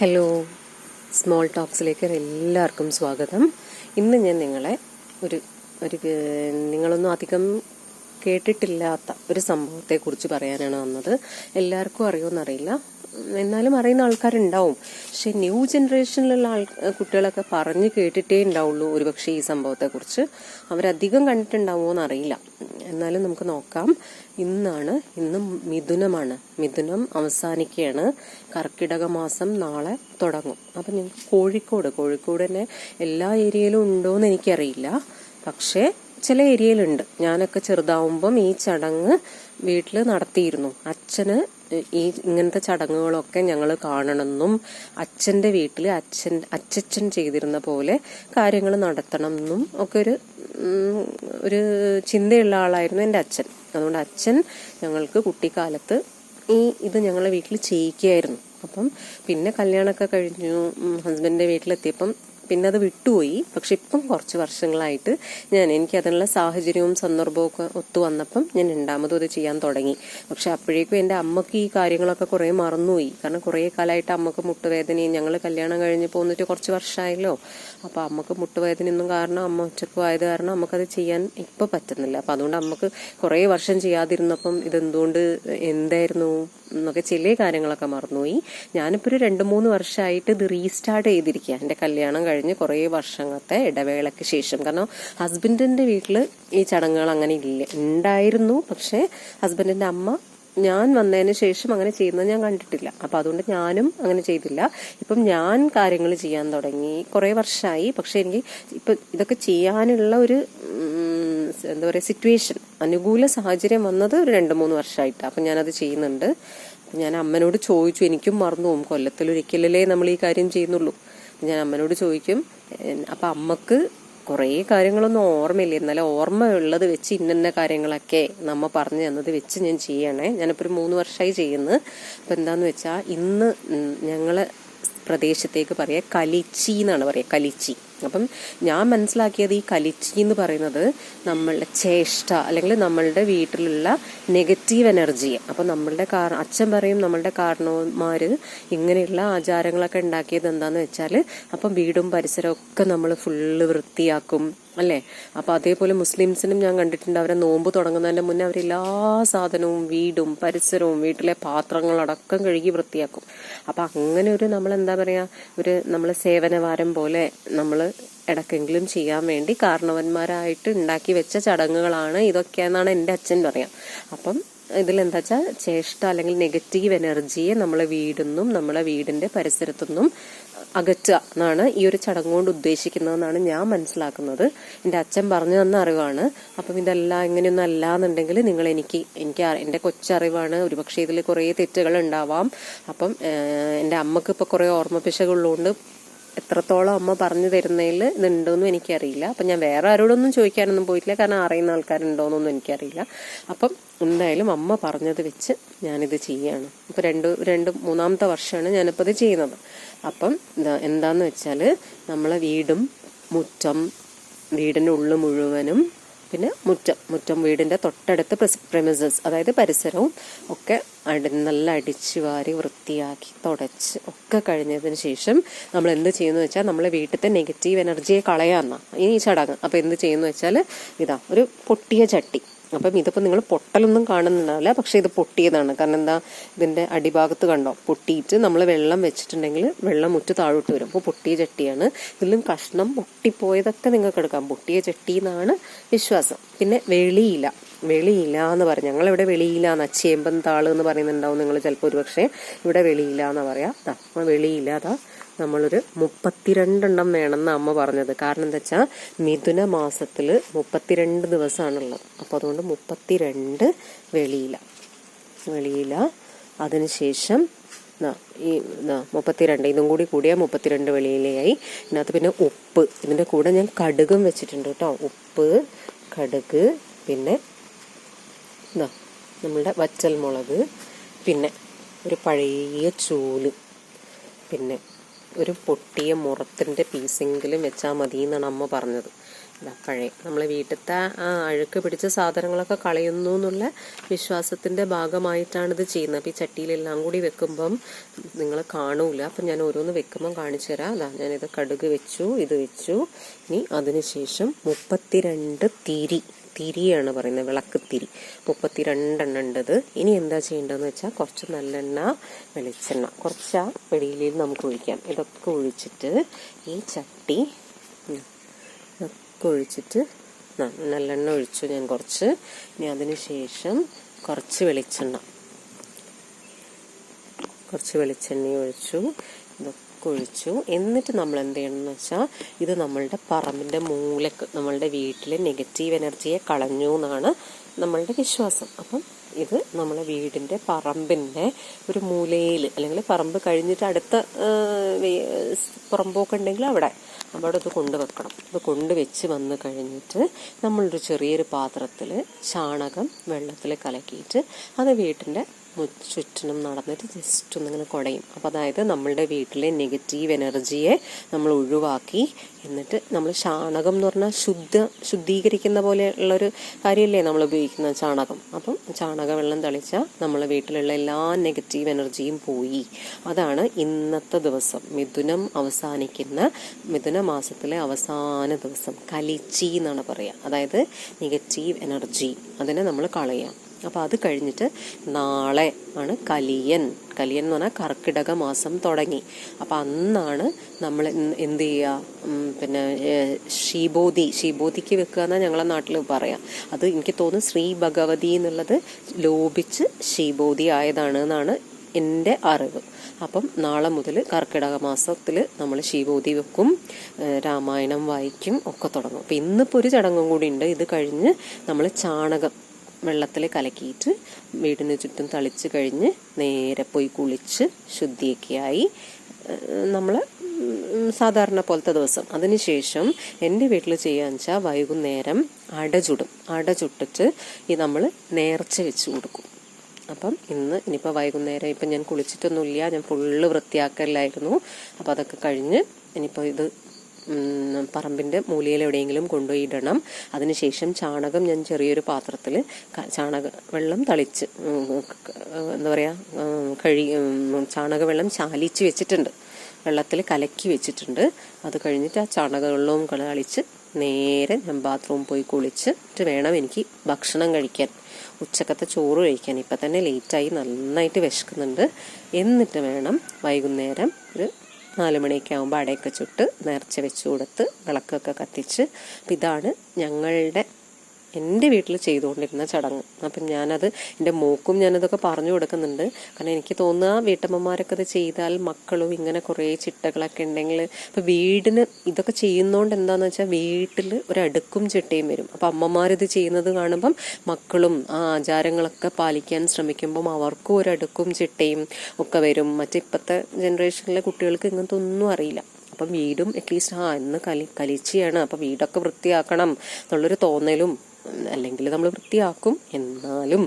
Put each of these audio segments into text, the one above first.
Hello small ടോക്സിലേക്ക് എല്ലാവർക്കും സ്വാഗതം. ഇന്ന് ഞാൻ നിങ്ങളെ ഒരു ഒരു നിങ്ങളൊന്നും അധികം കേട്ടിട്ടില്ലാത്ത ഒരു സംഭവത്തെക്കുറിച്ച് പറയാനാണ് വന്നത്. എല്ലാവർക്കും അറിയുമെന്നറിയില്ല. എന്നാലും അറിയുന്ന ആൾക്കാരുണ്ടാവും. പക്ഷെ ന്യൂ ജനറേഷനിലുള്ള ആൾ കുട്ടികളൊക്കെ പറഞ്ഞ് കേട്ടിട്ടേ ഉണ്ടാവുള്ളൂ ഒരുപക്ഷെ ഈ സംഭവത്തെക്കുറിച്ച്. അവരധികം കണ്ടിട്ടുണ്ടാവുമോ എന്നറിയില്ല എന്നാലും നമുക്ക് നോക്കാം. ഇന്നാണ് ഇന്ന് മിഥുനമാണ്. മിഥുനം അവസാനിക്കുകയാണ്. കർക്കിടക മാസം നാളെ തുടങ്ങും. അപ്പം ഞങ്ങൾക്ക് കോഴിക്കോട് കോഴിക്കോട് തന്നെ എല്ലാ ഏരിയയിലും ഉണ്ടോ എന്ന് എനിക്കറിയില്ല. പക്ഷേ ചില ഏരിയയിലുണ്ട്. ഞാനൊക്കെ ചെറുതാവുമ്പം ഈ ചടങ്ങ് വീട്ടിൽ നടത്തിയിരുന്നു. അച്ഛന് ഈ ഇങ്ങനത്തെ ചടങ്ങുകളൊക്കെ ഞങ്ങൾ കാണണമെന്നും അച്ഛന്റെ വീട്ടിൽ അച്ഛൻ അച്ഛൻ ചെയ്തിരുന്ന പോലെ കാര്യങ്ങൾ നടത്തണം എന്നും ഒക്കെ ഒരു ഒരു ചിന്തയുള്ള ആളായിരുന്നു എന്റെ അച്ഛൻ. അതുകൊണ്ട് അച്ഛൻ ഞങ്ങൾക്ക് കുട്ടിക്കാലത്ത് ഈ ഇത് ഞങ്ങളെ വീട്ടിൽ ചെയ്യിക്കുകയായിരുന്നു. അപ്പം പിന്നെ കല്യാണമൊക്കെ കഴിഞ്ഞു. ഹസ്ബൻഡിന്റെ വീട്ടിലെത്തിയപ്പം പിന്നെ അത് വിട്ടുപോയി. പക്ഷെ ഇപ്പം കുറച്ച് വർഷങ്ങളായിട്ട് ഞാൻ എനിക്ക് അതിനുള്ള സാഹചര്യവും സന്ദർഭവും ഒക്കെ ഒത്തു വന്നപ്പം ഞാൻ രണ്ടാമതും അത് ചെയ്യാൻ തുടങ്ങി. പക്ഷെ അപ്പോഴേക്കും എന്റെ അമ്മയ്ക്ക് ഈ കാര്യങ്ങളൊക്കെ കുറേ മറന്നുപോയി. കാരണം കുറേ കാലമായിട്ട് അമ്മയ്ക്ക് മുട്ടുവേദനയും ഞങ്ങൾ കല്യാണം കഴിഞ്ഞ് പോന്നിട്ട് കുറച്ച് വർഷമായല്ലോ. അപ്പോൾ അമ്മയ്ക്ക് മുട്ടുവേദനയൊന്നും കാരണം അമ്മ ഉച്ചക്കും ആയത് കാരണം നമുക്കത് ചെയ്യാൻ ഇപ്പോൾ പറ്റുന്നില്ല. അപ്പം അതുകൊണ്ട് അമ്മയ്ക്ക് കുറേ വർഷം ചെയ്യാതിരുന്നപ്പം ഇതെന്തുകൊണ്ട് എന്തായിരുന്നു എന്നൊക്കെ ചില കാര്യങ്ങളൊക്കെ മറന്നുപോയി. ഞാനിപ്പോൾ ഒരു രണ്ട് മൂന്ന് വർഷമായിട്ട് ഇത് റീസ്റ്റാർട്ട് ചെയ്തിരിക്കുക എന്റെ കല്യാണം കഴിഞ്ഞ് കുറേ വർഷങ്ങളത്തെ ഇടവേളയ്ക്ക് ശേഷം. കാരണം ഹസ്ബൻഡിന്റെ വീട്ടിൽ ഈ ചടങ്ങുകൾ അങ്ങനെ ഇല്ല ഉണ്ടായിരുന്നു. പക്ഷേ ഹസ്ബൻഡിന്റെ അമ്മ ഞാൻ വന്നതിന് ശേഷം അങ്ങനെ ചെയ്യുന്നത് ഞാൻ കണ്ടിട്ടില്ല. അപ്പം അതുകൊണ്ട് ഞാനും അങ്ങനെ ചെയ്തില്ല. ഇപ്പം ഞാൻ കാര്യങ്ങൾ ചെയ്യാൻ തുടങ്ങി. കുറേ വർഷമായി പക്ഷെ എനിക്ക് ഇപ്പം ഇതൊക്കെ ചെയ്യാനുള്ള ഒരു എന്താ പറയുക സിറ്റുവേഷൻ അനുകൂല സാഹചര്യം വന്നത് ഒരു രണ്ട് മൂന്ന് വർഷമായിട്ടാണ് അപ്പം ഞാനത് ചെയ്യുന്നുണ്ട്. ഞാൻ അമ്മനോട് ചോദിച്ചു. എനിക്കും മറന്നു പോകും കൊല്ലത്തിലൊരിക്കലല്ലേ നമ്മൾ ഈ കാര്യം ചെയ്യുന്നുള്ളൂ. ഞാൻ അമ്മനോട് ചോദിക്കും അപ്പൊ അമ്മയ്ക്ക് കുറേ കാര്യങ്ങളൊന്നും ഓർമ്മയില്ല. എന്നാലും ഓർമ്മയുള്ളത് വെച്ച് ഇന്ന കാര്യങ്ങളൊക്കെ നമ്മ പറഞ്ഞു തന്നത് വെച്ച് ഞാൻ ചെയ്യണേ. ഞാനിപ്പോൾ ഒരു മൂന്ന് വർഷമായി ചെയ്യുന്നത് അപ്പം എന്താന്ന് വെച്ചാൽ ഇന്ന് ഞങ്ങൾ പ്രദേശത്തേക്ക് പറയുക കലിച്ചി എന്നാണ് പറയുക കലിച്ചി. അപ്പം ഞാൻ മനസ്സിലാക്കിയത് ഈ കലിച്ചി എന്ന് പറയുന്നത് നമ്മളുടെ ചേഷ്ട അല്ലെങ്കിൽ നമ്മളുടെ വീട്ടിലുള്ള നെഗറ്റീവ് എനർജി അപ്പം നമ്മളുടെ കാര അച്ഛൻ പറയും നമ്മളുടെ കാരണവന്മാർ ഇങ്ങനെയുള്ള ആചാരങ്ങളൊക്കെ ഉണ്ടാക്കിയത് എന്താണെന്ന് വെച്ചാൽ അപ്പം വീടും പരിസരവും ഒക്കെ നമ്മൾ ഫുള്ള് വൃത്തിയാക്കും അല്ലേ? അപ്പോൾ അതേപോലെ മുസ്ലിംസിനും ഞാൻ കണ്ടിട്ടുണ്ട് അവരെ നോമ്പ് തുടങ്ങുന്നതിന്റെ മുന്നേ അവരെല്ലാ സാധനവും വീടും പരിസരവും വീട്ടിലെ പാത്രങ്ങളടക്കം കഴുകി വൃത്തിയാക്കും. അപ്പം അങ്ങനെ ഒരു നമ്മൾ എന്താ പറയുക ഒരു നമ്മൾ സേവനവാരം പോലെ നമ്മൾ ഇടയ്ക്കെങ്കിലും ചെയ്യാൻ വേണ്ടി കാരണവന്മാരായിട്ട് ഉണ്ടാക്കി വെച്ച ചടങ്ങുകളാണ് ഇതൊക്കെ എന്നാണ് എന്റെ അച്ഛൻ പറയാം. അപ്പം ഇതിലെന്താ വെച്ചാൽ ചേഷ്ട അല്ലെങ്കിൽ നെഗറ്റീവ് എനർജിയെ നമ്മളെ വീടിന്നും നമ്മളെ വീടിന്റെ പരിസരത്തുനിന്നും അകറ്റുക എന്നാണ് ഈ ഒരു ചടങ്ങ് കൊണ്ട് ഉദ്ദേശിക്കുന്നതെന്നാണ് ഞാൻ മനസ്സിലാക്കുന്നത്. എന്റെ അച്ഛൻ പറഞ്ഞു തന്ന അറിവാണ്. അപ്പം ഇതെല്ലാം ഇങ്ങനെയൊന്നും അല്ല എന്നുണ്ടെങ്കിൽ നിങ്ങൾ എനിക്ക് എനിക്ക് എന്റെ കൊച്ചറിവാണ്. ഒരുപക്ഷെ ഇതിൽ കുറേ തെറ്റുകൾ ഉണ്ടാവാം. അപ്പം എന്റെ അമ്മയ്ക്ക് ഇപ്പോൾ കുറേ ഓർമ്മപ്പിശകുള്ളതുകൊണ്ട് എത്രത്തോളം അമ്മ പറഞ്ഞു തരുന്നതിൽ ഇതുണ്ടോയെന്നും എനിക്കറിയില്ല. അപ്പം ഞാൻ വേറെ ആരോടൊന്നും ചോദിക്കാനൊന്നും പോയിട്ടില്ല. കാരണം അറിയുന്ന ആൾക്കാരുണ്ടോയെന്നൊന്നും എനിക്കറിയില്ല. അപ്പം എന്തായാലും അമ്മ പറഞ്ഞത് വെച്ച് ഞാനിത് ചെയ്യാണ്. ഇപ്പം രണ്ട് രണ്ട് മൂന്നാമത്തെ വർഷമാണ് ഞാനിപ്പോൾ ഇത് ചെയ്യുന്നത്. അപ്പം എന്താ എന്താന്ന് വെച്ചാൽ നമ്മളെ വീടും മുറ്റം വീടിന്റെ ഉള്ളു മുഴുവനും പിന്നെ മുറ്റം മുറ്റം വീടിന്റെ തൊട്ടടുത്ത് പ്രെമിസസ് അതായത് പരിസരവും ഒക്കെ അടി നല്ല അടിച്ചു വാരി വൃത്തിയാക്കി തുടച്ച് ഒക്കെ കഴിഞ്ഞതിന് ശേഷം നമ്മൾ എന്ത് ചെയ്യുന്നു വെച്ചാൽ നമ്മളെ വീട്ടിലത്തെ നെഗറ്റീവ് എനർജിയെ കളയാന്നാ. ഈ ചടങ്ങ്. അപ്പോൾ എന്ത് ചെയ്യുന്നു വെച്ചാൽ ഇതാ ഒരു പൊട്ടിയ ചട്ടി. അപ്പം ഇതിപ്പോൾ നിങ്ങൾ പൊട്ടലൊന്നും കാണുന്നുണ്ടാവില്ല പക്ഷേ ഇത് പൊട്ടിയതാണ്. കാരണം എന്താ? ഇതിന്റെ അടിഭാഗത്ത് കണ്ടോ? പൊട്ടിയിട്ട് നമ്മൾ വെള്ളം വെച്ചിട്ടുണ്ടെങ്കിൽ വെള്ളം മുറ്റ് താഴോട്ട് വരും. അപ്പോൾ പൊട്ടിയ ചട്ടിയാണ്. ഇതിലും കഷ്ണം പൊട്ടിപ്പോയതൊക്കെ നിങ്ങൾക്ക് എടുക്കാം. പൊട്ടിയ ചട്ടി എന്നാണ് വിശ്വാസം. പിന്നെ വെളിയില. വെളിയില എന്ന് പറയും. ഞങ്ങളിവിടെ വെളിയില എന്ന് ചേമ്പൻ താൾ എന്ന് പറയുന്നുണ്ടാവും നിങ്ങൾ ചിലപ്പോൾ ഒരുപക്ഷെ ഇവിടെ വെളിയില എന്ന് പറയാം. ദാ വെളിയില അതാ നമ്മളൊരു മുപ്പത്തിരണ്ടെണ്ണം വേണമെന്ന് അമ്മ പറഞ്ഞത്. കാരണം എന്താ വെച്ചാൽ മിഥുന മാസത്തിൽ മുപ്പത്തിരണ്ട് ദിവസമാണുള്ളത് അപ്പോൾ അതുകൊണ്ട് മുപ്പത്തിരണ്ട് വെളിയില. വെളിയില അതിനുശേഷം ഈ മുപ്പത്തിരണ്ട്. ഇതും കൂടി കൂടിയാൽ മുപ്പത്തിരണ്ട് വെളിയിലയായി. ഇതിനകത്ത് പിന്നെ ഉപ്പ്. ഇതിന്റെ കൂടെ ഞാൻ കടുകും വെച്ചിട്ടുണ്ട് കേട്ടോ. ഉപ്പ് കടുക് പിന്നെ ഇതാ നമ്മളുടെ വച്ചൽ മുളക് പിന്നെ ഒരു പഴയ ചൂൽ പിന്നെ ഒരു പൊട്ടിയ മുറത്തിന്റെ പീസെങ്കിലും വെച്ചാൽ മതി എന്നാണ് അമ്മ പറഞ്ഞത്. പഴയ നമ്മൾ വീട്ടിലത്തെ അഴുക്ക് പിടിച്ച സാധനങ്ങളൊക്കെ കളയുന്നു എന്നുള്ള വിശ്വാസത്തിന്റെ ഭാഗമായിട്ടാണ് ഇത് ചെയ്യുന്നത്. അപ്പോൾ ഈ ചട്ടിയിലെല്ലാം കൂടി വെക്കുമ്പം നിങ്ങൾ കാണൂല. അപ്പം ഞാൻ ഓരോന്ന് വെക്കുമ്പം കാണിച്ചു തരാം. അതാ ഞാനിത് കടുക് വെച്ചു ഇത് വെച്ചു. ഇനി അതിനുശേഷം മുപ്പത്തിരണ്ട് തിരി തിരിയാണ് പറയുന്നത് വിളക്ക് തിരി. മുപ്പത്തിരണ്ടെണ്ണം ഉണ്ടത് ഇനി എന്താ ചെയ്യേണ്ടതെന്ന് വെച്ചാൽ കുറച്ച് നല്ലെണ്ണ വെളിച്ചെണ്ണ കുറച്ച് വെളിയിൽ നമുക്ക് ഒഴിക്കാം. ഇതൊക്കെ ഒഴിച്ചിട്ട് ഈ ചട്ടി ഇതൊക്കെ ഒഴിച്ചിട്ട് നല്ലെണ്ണ ഒഴിച്ചു ഞാൻ കുറച്ച്. ഇനി അതിന് ശേഷം കുറച്ച് വെളിച്ചെണ്ണ. കുറച്ച് വെളിച്ചെണ്ണ ഒഴിച്ചു. ഇതൊക്കെ ഒഴിച്ചു. എന്നിട്ട് നമ്മൾ എന്ത് ചെയ്യണം എന്ന് വെച്ചാൽ ഇത് നമ്മളുടെ പറമ്പിന്റെ മൂലക്ക് നമ്മളുടെ വീട്ടിലെ നെഗറ്റീവ് എനർജിയെ കളഞ്ഞു എന്നാണ് നമ്മളുടെ വിശ്വാസം. അപ്പം ഇത് നമ്മളെ വീടിന്റെ പറമ്പിന്റെ ഒരു മൂലയിൽ അല്ലെങ്കിൽ പറമ്പ് കഴിഞ്ഞിട്ട് അടുത്ത പുറമ്പോക്ക് ഉണ്ടെങ്കിൽ അവിടെ. അവിടെ ഇത് കൊണ്ടുവെക്കണം. ഇത് കൊണ്ടുവച്ച് വന്ന് കഴിഞ്ഞിട്ട് നമ്മളൊരു ചെറിയൊരു പാത്രത്തിൽ ചാണകം വെള്ളത്തിൽ കലക്കിയിട്ട് അത് വീട്ടിന്റെ ചുറ്റിനും നടന്നിട്ട് ജസ്റ്റ് ഒന്നിങ്ങനെ കുടയും. അപ്പോൾ അതായത് നമ്മളുടെ വീട്ടിലെ നെഗറ്റീവ് എനർജിയെ നമ്മൾ ഒഴിവാക്കി എന്നിട്ട് നമ്മൾ ചാണകം എന്ന് പറഞ്ഞാൽ ശുദ്ധ ശുദ്ധീകരിക്കുന്ന പോലെ ഉള്ളൊരു കാര്യമല്ലേ നമ്മൾ ഉപയോഗിക്കുന്ന ചാണകം. അപ്പം ചാണക വെള്ളം തളിച്ചാൽ നമ്മളെ വീട്ടിലുള്ള എല്ലാ നെഗറ്റീവ് എനർജിയും പോയി. അതാണ് ഇന്നത്തെ ദിവസം. മിഥുനം അവസാനിക്കുന്ന മിഥുന മാസത്തിലെ അവസാന ദിവസം. കലിച്ചി എന്നാണ് പറയുക അതായത് നെഗറ്റീവ് എനർജി അതിനെ നമ്മൾ കളയാം. അപ്പോൾ അത് കഴിഞ്ഞിട്ട് നാളെ ആണ് കലിയൻ. കലിയൻ എന്ന് പറഞ്ഞാൽ കർക്കിടക മാസം തുടങ്ങി. അപ്പോൾ അന്നാണ് നമ്മൾ എന്ത് ചെയ്യുക പിന്നെ ശ്രീബോധി ശീബോധി ശീബോധിക്ക് വെക്കുക എന്നാണ് ഞങ്ങളെ നാട്ടിൽ പറയാം. അത് എനിക്ക് തോന്നുന്നു ശ്രീ ഭഗവതി എന്നുള്ളത് ലോപിച്ച് ശീബോധി ആയതാണ് എന്നാണ് എന്റെ അറിവ്. അപ്പം നാളെ മുതൽ കർക്കിടക മാസത്തിൽ നമ്മൾ ശിവോതി വെക്കും രാമായണം വായിക്കും ഒക്കെ തുടങ്ങും. അപ്പം ഇന്നിപ്പോൾ ഒരു ചടങ്ങും കൂടി ഉണ്ട്. ഇത് കഴിഞ്ഞ് നമ്മൾ ചാണകം വെള്ളത്തിൽ കലക്കിയിട്ട് വീടിന് ചുറ്റും തളിച്ച് കഴിഞ്ഞ് നേരെ പോയി കുളിച്ച് ശുദ്ധിയൊക്കെ ആയി നമ്മൾ സാധാരണ പോലത്തെ ദിവസം. അതിനുശേഷം എന്റെ വീട്ടിൽ ചെയ്യാന്ന് വെച്ചാൽ വൈകുന്നേരം അട ചുടും. അട ചുട്ടിട്ട് ഈ നമ്മൾ നേർച്ച വെച്ച് കൊടുക്കും. അപ്പം ഇന്ന് ഇനിയിപ്പോൾ വൈകുന്നേരം ഇപ്പം ഞാൻ കുളിച്ചിട്ടൊന്നുമില്ല. ഞാൻ ഫുള്ള് വൃത്തിയാക്കലായിരുന്നു. അപ്പോൾ അതൊക്കെ കഴിഞ്ഞ് ഇനിയിപ്പോൾ ഇത് പറമ്പിന്റെ മൂലയിൽ എവിടെയെങ്കിലും ഇടണം അതിനുശേഷം ചാണകം ഞാൻ ചെറിയൊരു പാത്രത്തിൽ ചാണക വെള്ളം തളിച്ച് എന്താ പറയുക കഴി ചാണകവെള്ളം ചാലിച്ച് വെച്ചിട്ടുണ്ട്. വെള്ളത്തിൽ കലക്കി വെച്ചിട്ടുണ്ട്. അത് കഴിഞ്ഞിട്ട് ആ ചാണകവെള്ളവും കളിച്ച് നേരെ ഞാൻ ബാത്റൂം പോയി കുളിച്ചിട്ട് വേണം എനിക്ക് ഭക്ഷണം കഴിക്കാൻ. ഉച്ചക്കത്തെ ചോറ് കഴിക്കാൻ. ഇപ്പം തന്നെ ലേറ്റായി നന്നായിട്ട് വിശക്കുന്നുണ്ട്. എന്നിട്ട് വേണം വൈകുന്നേരം ഒരു നാല് മണിയൊക്കെ ആകുമ്പോൾ അടയൊക്കെ ചുട്ട് നേർച്ച വെച്ച് കൊടുത്ത് വിളക്കൊക്കെ കത്തിച്ച്. ഇതാണ് ഞങ്ങളുടെ എന്റെ വീട്ടിൽ ചെയ്തുകൊണ്ടിരുന്ന ചടങ്ങ്. അപ്പം ഞാനത് എന്റെ മോക്കും ഞാനതൊക്കെ പറഞ്ഞു കൊടുക്കുന്നുണ്ട്. കാരണം എനിക്ക് തോന്നുക വീട്ടമ്മമാരൊക്കെ അത് ചെയ്താൽ മക്കളും ഇങ്ങനെ കുറേ ചിട്ടകളൊക്കെ ഉണ്ടെങ്കിൽ ഇപ്പം വീടിന് ഇതൊക്കെ ചെയ്യുന്നതുകൊണ്ട് എന്താണെന്ന് വെച്ചാൽ വീട്ടിൽ ഒരു അടുക്കും ചിട്ടയും വരും. അപ്പം അമ്മമാരിത് ചെയ്യുന്നത് കാണുമ്പം മക്കളും ആ ആചാരങ്ങളൊക്കെ പാലിക്കാൻ ശ്രമിക്കുമ്പം അവർക്കും ഒരു അടുക്കും ചിട്ടയും ഒക്കെ വരും. മറ്റിപ്പോഴത്തെ ജനറേഷനിലെ കുട്ടികൾക്ക് ഇങ്ങനത്തെ ഒന്നും അറിയില്ല. അപ്പം വീടും അറ്റ്ലീസ്റ്റ് ആ ഇന്ന് കലി കലിച്ചിയാണ്. അപ്പം വീടൊക്കെ വൃത്തിയാക്കണം എന്നുള്ളൊരു തോന്നലും അല്ലെങ്കിൽ നമ്മൾ വൃത്തിയാക്കും. എന്നാലും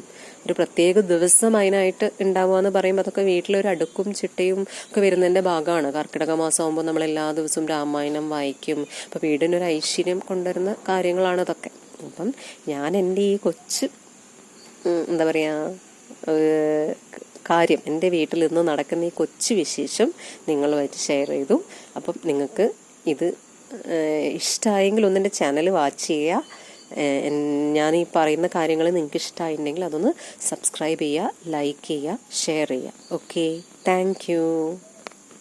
ഒരു പ്രത്യേക ദിവസം അതിനായിട്ട് ഉണ്ടാവുക എന്ന് പറയുമ്പോൾ അതൊക്കെ വീട്ടിലൊരു അടുക്കും ചിട്ടയും ഒക്കെ വരുന്നതിന്റെ ഭാഗമാണ്. കർക്കിടക മാസമാകുമ്പോൾ നമ്മൾ എല്ലാ ദിവസവും രാമായണം വായിക്കും. അപ്പം വീടിനൊരു ഐശ്വര്യം കൊണ്ടുവരുന്ന കാര്യങ്ങളാണ് അതൊക്കെ അപ്പം ഞാൻ എന്റെ ഈ കൊച്ച് എന്താ പറയുക കാര്യം എന്റെ വീട്ടിൽ നിന്ന് നടക്കുന്ന ഈ കൊച്ചു വിശേഷം നിങ്ങളുമായിട്ട് ഷെയർ ചെയ്തു. അപ്പം നിങ്ങൾക്ക് ഇത് ഇഷ്ടമായെങ്കിൽ ഒന്നെന്റെ ചാനൽ വാച്ച് ചെയ്യുക. ഞാൻ ഈ പറയുന്ന കാര്യങ്ങൾ നിങ്ങൾക്ക് ഇഷ്ടമായിട്ടുണ്ടെങ്കിൽ അതൊന്ന് സബ്സ്ക്രൈബ് ചെയ്യുക ലൈക്ക് ചെയ്യുക ഷെയർ ചെയ്യുക ഓക്കെ താങ്ക്